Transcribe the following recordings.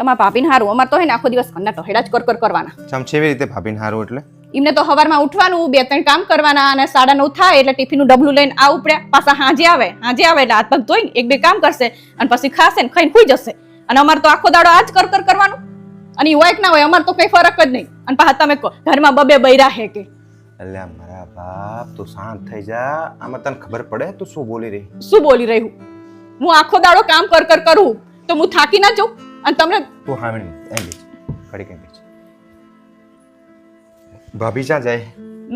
તમારા ભાભીને હારું. અમારે તો હે ને આખો દિવસ ઘરના ટહેડા જ કર કર કરવાના. ચમ છે એવી રીતે ભાભીને હારું એટલે? એમને તો સવારમાં ઉઠવાનું બે ત્રણ કામ કરવાના અને સાડા નવ થાય એટલે ટિફિનનું ડબલું લઈને આ ઉપડ્યા. પાછા હાજે આવે. હાજે આવે એટલે હાથ પગ ધોઈને એક બે કામ કરશે અને પછી ખાશે ને ખાઈને ખુઈ જશે. અને અમારે તો આખો દાડો આ જ કર કર કરવાનું. અને હોય કે ના હોય અમારે તો કઈ ફરક જ નહીં. અને પાછા તમે કહો ઘરમાં બબે બૈરા હે કે? એટલે મારા બાપ તું શાંત થઈ જા. આમાં તને ખબર પડે તું શું બોલી રહી? શું બોલી રહ્યું હું? આખો દાડો કામ કર કર કરું. તો હું થાકી ના જાઉં? અને તમને તું હાવણી એમ બીજ ઘડી કેમ બીજ ભાભી ક્યાં જાય?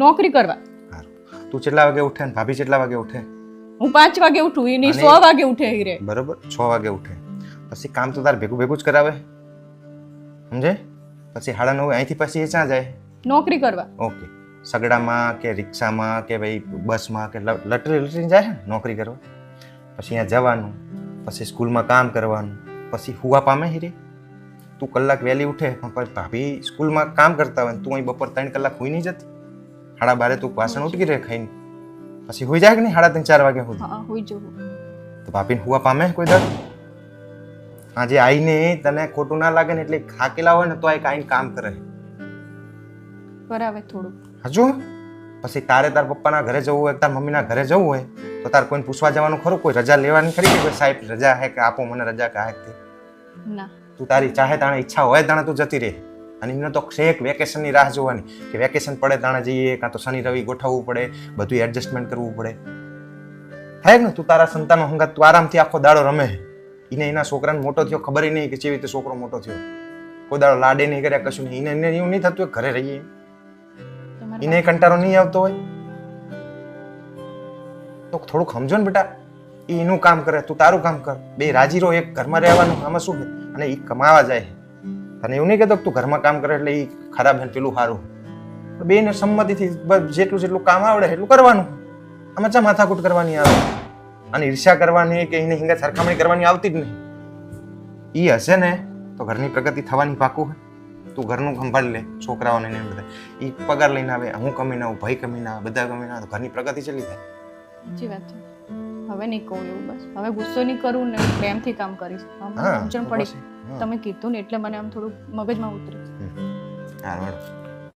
નોકરી કરવા. તું કેટલા વાગે ઉઠે ને ભાભી કેટલા વાગે ઉઠે? હું પાંચ વાગે ઉઠું એની નહીં સો વાગે ઉઠે હીરે. બરોબર છ વાગે ઉઠે. પછી કામ તો તારે ભેગું ભેગું જ કરાવે. સમજે? પછી હાડા નવ અહીંથી પછી એ ક્યાં જાય? નોકરી કરવા. ઓકે. સગડામાં કે રિક્ષામાં કે ભાઈ બસમાં કે લટરી લટરી જાય ને નોકરી કરવા? પછી અહીંયા જવાનું પછી સ્કૂલમાં કામ કરવાનું. પછી હુવા પામે હીરે તું કલાક વહેલી ઉઠે પણ ભાભી સ્કૂલમાં કામ કરતા હોય ને તું અહીં બપોર ત્રણ કલાક હોઈ નહીં જતી? સાડા બારે તું વાસણ ઉટકી રહે ખાઈને. પછી હોઈ જાય કે નહીં સાડા ત્રણ ચાર વાગે સુધી? હોઈ જવું તો ભાભીને હુવા પામે કોઈ દર? આજે આઈને તને ખોટું ના લાગે ને એટલે ખાકેલા હોય ને તો આ આઈને કામ કરે. બરાબર થોડું હજુ? પછી તારે તાર પપ્પાના ઘરે જવું હોય તાર મમ્મીના ઘરે જવું હોય તો તાર કોઈને પૂછવા જવાનું ખરું? કોઈ રજા લેવાની ખરી કે સાહેબ રજા હે કે આપો મને રજા કે આ તે ના. તું તારી ચાહે તાણે ઈચ્છા હોય તાણે તું જતી રહે. અને એમને તો છેક વેકેશનની રાહ જોવાની કે વેકેશન પડે તાણે જઈએ કાં તો શનિ રવિ ગોઠવવું પડે બધું એડજસ્ટમેન્ટ કરવું પડે. થાય ને તું તારા સંતાનો હંગાત તું આરામથી આખો દાડો રમે. એને એના છોકરાને મોટો થયો ખબર નહીં કે કેવી રીતે છોકરો મોટો થયો. કોઈ દાડો લાડે નહીં કર્યા કશું નહીં. એને એવું નહીં થતું ઘરે રહીએ. એને કંટારો નહીં આવતો હોય? તો થોડુંક સમજો ને બેટા. એ એનું કામ કરે, તું તારું કામ કર. બે રાજી રહો એક ઘરમાં રહેવાનું. આમાં શું અને એ કમાવા જાય અને એવું નહીં કહેતો તું ઘરમાં કામ કરે એટલે એ ખરાબ ને પેલું સારું બેને સંમતિથી જેટલું જેટલું કામ આવડે, એટલું કરવાનું. આમાં ચા માથાકૂટ કરવાની આવે? અને ઈર્ષ્યા કરવાની કે એને હિંગા સરખામણી કરવાની આવતી જ નહીં. એ હશે ને તો ઘરની પ્રગતિ થવાની પાકું હોય તું ઘરનું સંભાળી લે છોકરાઓને ને બધા. એ પગાર લઈને આવે હું કમીને આવું ભાઈ કમીને આવે બધા કમીને આવે તો ઘરની પ્રગતિ ચલી જાય સાચી વાત છે. હવે નહીં કહું એવું બસ. હવે ગુસ્સો નહીં કરું ને પ્રેમથી કામ કરીશ. સમજણ પડી. તમે કીધું ને એટલે મને આમ થોડું મગજમાં ઉતર્યું હા.